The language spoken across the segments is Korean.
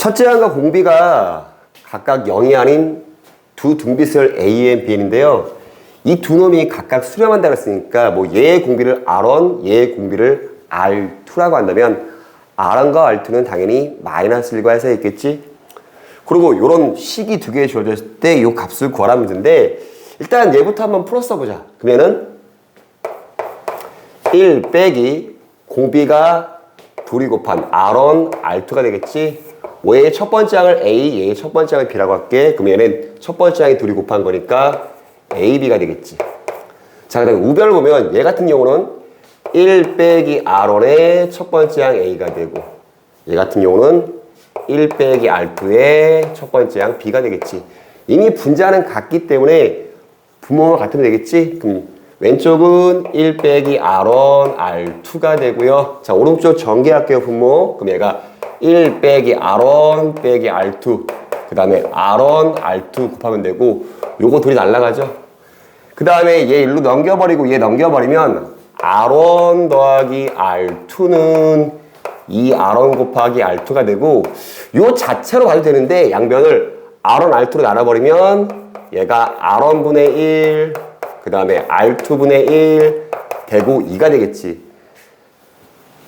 첫째 항과 공비가 각각 0이 아닌 두 등비설 A, N, B인데요. 이 두 놈이 각각 수렴한다 그랬으니까 뭐 얘의 공비를 R1, 얘의 공비를 R2라고 한다면 R1과 R2는 당연히 마이너스 1과 해서 있겠지. 그리고 이런 식이 두 개 주어졌을 때 이 값을 구하라 문제인데 일단 얘부터 한번 풀어 써보자. 그러면은 1 빼기 공비가 둘이 곱한 R1, R2가 되겠지. 얘의 첫 번째 항을 A, 얘의 첫 번째 항을 B라고 할게. 그럼 얘는 첫 번째 항이 둘이 곱한 거니까 A, B가 되겠지. 자, 그 다음에 우별 보면 얘 같은 경우는 1 빼기 R1의 첫 번째 항 A가 되고 얘 같은 경우는 1 빼기 R2의 첫 번째 항 B가 되겠지. 이미 분자는 같기 때문에 부모가 같으면 되겠지? 그럼 왼쪽은 1 빼기 R1, R2가 되고요. 자, 오른쪽 전개할게요, 분모. 그럼 얘가 1 빼기 R1 빼기 R2. 그 다음에 R1, R2 곱하면 되고, 요거 둘이 날라가죠? 그 다음에 얘 일로 넘겨버리고 얘 넘겨버리면 R1 더하기 R2는 2R1 곱하기 R2가 되고, 요 자체로 봐도 되는데, 양변을 R1, R2로 나눠버리면 얘가 R1분의 1, 그 다음에 R2분의 1 되고 2가 되겠지.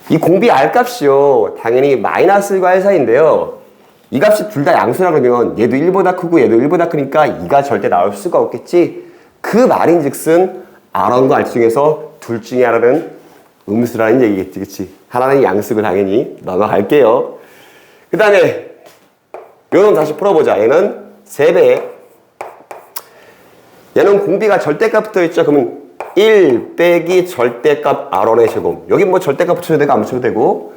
이 공비 R 값이요. 당연히 마이너스 1과 1 사이인데요. 이 값이 둘 다 양수라 그러면 얘도 1보다 크고 얘도 1보다 크니까 2가 절대 나올 수가 없겠지. 그 말인 즉슨 R1과 R2 중에서 둘 중에 하나는 음수라는 얘기겠지. 그치? 하나는 양수고 당연히 넘어갈게요. 그 다음에 요놈 다시 풀어보자. 얘는 3배. 얘는 공비가 절대값 붙어 있죠. 그러면 1 빼기 절대값 R1의 제곱. 여기 뭐 절대값 붙여도 되고 안 붙여도 되고.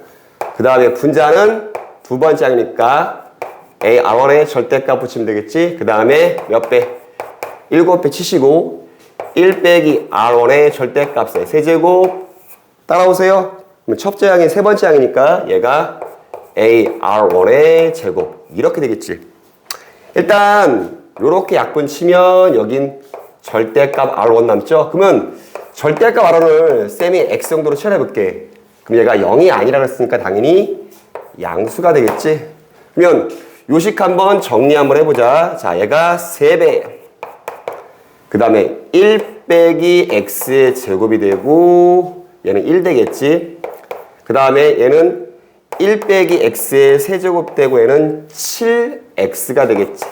그 다음에 분자는 두 번째 항이니까 A R1의 절대값 붙이면 되겠지. 그 다음에 몇 배? 7배 치시고 1 빼기 R1의 절대값의 세제곱 따라오세요. 그럼 첫째 항이 세 번째 항이니까 얘가 A R1의 제곱 이렇게 되겠지. 일단 요렇게 약분 치면 여긴 절대값 R1 남죠? 그러면 절대값 R1을 쌤이 X 정도로 칠해볼게. 그럼 얘가 0이 아니라 그랬으니까 당연히 양수가 되겠지? 그러면 요식 한번 정리 한번 해보자. 자, 얘가 3배. 그 다음에 1 빼기 X의 제곱이 되고 얘는 1 되겠지? 그 다음에 얘는 1 빼기 X의 세제곱 되고 얘는 7X가 되겠지?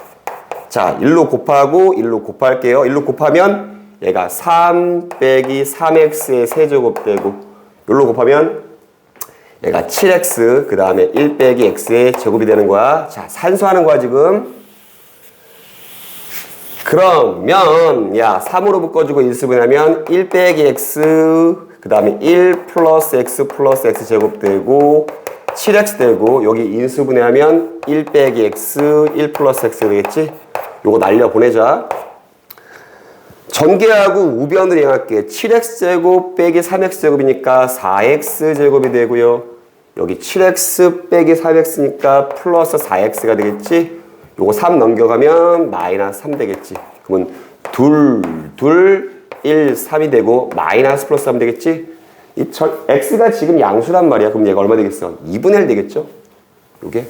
자, 1로 곱하고 1로 곱할게요. 1로 곱하면 얘가 3 빼기 3x의 세제곱 되고 1로 곱하면 얘가 7x 그 다음에 1 빼기 x의 제곱이 되는 거야. 자, 산수하는 거야 지금. 그러면 야 3으로 묶어주고 인수분하면 1 빼기 x 그 다음에 1 플러스 x 플러스 x 제곱 되고 7x 되고 여기 인수분해하면 1 빼기 x 1 플러스 x 되겠지? 요거 날려 보내자. 전개하고 우변을 이용할게. 7x제곱 빼기 3x제곱이니까 4x제곱이 되고요. 여기 7x 빼기 4x니까 플러스 4x가 되겠지. 요거 3 넘겨가면 마이너스 3 되겠지. 그러면 둘, 둘, 1, 3이 되고 마이너스 플러스 3 되겠지. 이 절, x가 지금 양수란 말이야. 그럼 얘가 얼마 되겠어? 2분의 1 되겠죠? 요게.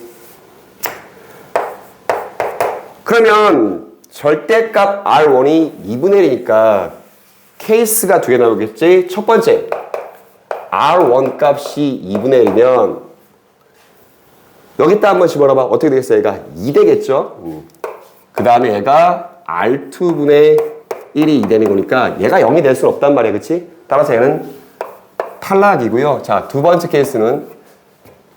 그러면 절대값 R1이 2분의 1이니까 케이스가 두 개 나오겠지? 첫 번째, R1 값이 2분의 1이면 여기다 한번 집어넣어봐. 어떻게 되겠어? 얘가 2 되겠죠? 음. 그 다음에 얘가 R2분의 1이 2 되는 거니까 얘가 0이 될 수는 없단 말이야. 그치? 따라서 얘는 탈락이고요. 자, 두 번째 케이스는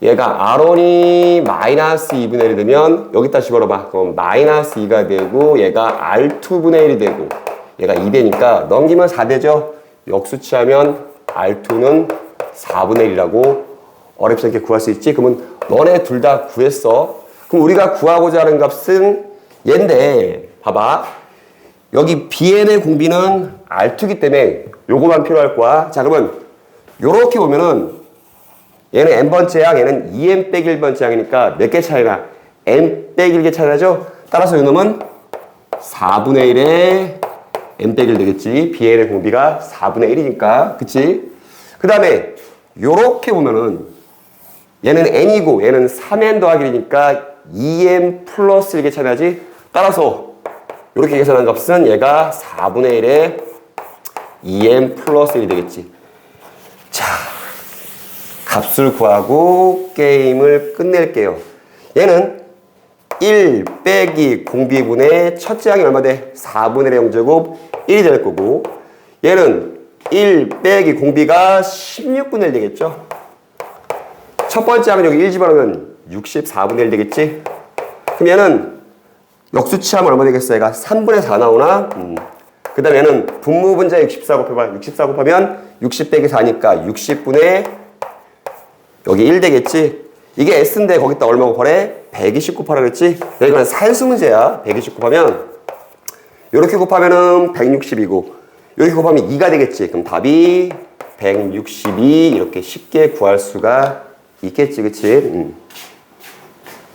얘가 R1이 마이너스 2분의 1이 되면 여기다 집어넣어봐. 그럼 마이너스 2가 되고 얘가 R2분의 1이 되고 얘가 2 되니까 넘기면 4 되죠? 역수치하면 R2는 4분의 1이라고 어렵지 않게 구할 수 있지? 그러면 너네 둘 다 구했어. 그럼 우리가 구하고자 하는 값은 얘인데 봐봐. 여기 BN의 공비는 R2기 때문에 요거만 필요할 거야. 자 그러면 요렇게 보면은 얘는 n번째 항, 얘는 2n 빼기 1번째 항이니까 몇 개 차이가? n 빼기 1개 차이 나죠? 따라서 이놈은 4분의 1에 n 빼기 1 되겠지. bn의 공비가 4분의 1이니까. 그치? 그 다음에 요렇게 보면은 얘는 n이고 얘는 3n 더하기 1이니까 2m 플러스 1개 차이나지? 따라서 이렇게 계산한 값은 얘가 4분의 1에 2m 플러스 1이 되겠지. 자, 값을 구하고 게임을 끝낼게요. 얘는 1 빼기 공비분의 첫째 항이 얼마 돼? 4분의 1의 0제곱 1이 될 거고 얘는 1 빼기 공비가 16분의 1 되겠죠? 첫 번째 항은 여기 1 집어넣으면 64분의 1 되겠지? 그럼 얘는 역수치하면 얼마 되겠어? 얘가 3분의 4 나오나? 음. 그 다음에 얘는 분모 분자 64 곱해봐. 64 곱하면 60 빼기 4니까 60분의 여기 1 되겠지? 이게 S인데 거기다 얼마 곱하래? 120 곱하라 그랬지? 여기는 산수 문제야. 120 곱하면 이렇게 곱하면은 160이고 이렇게 곱하면 2가 되겠지. 그럼 답이 162 이렇게 쉽게 구할 수가 있겠지, 그치? 음.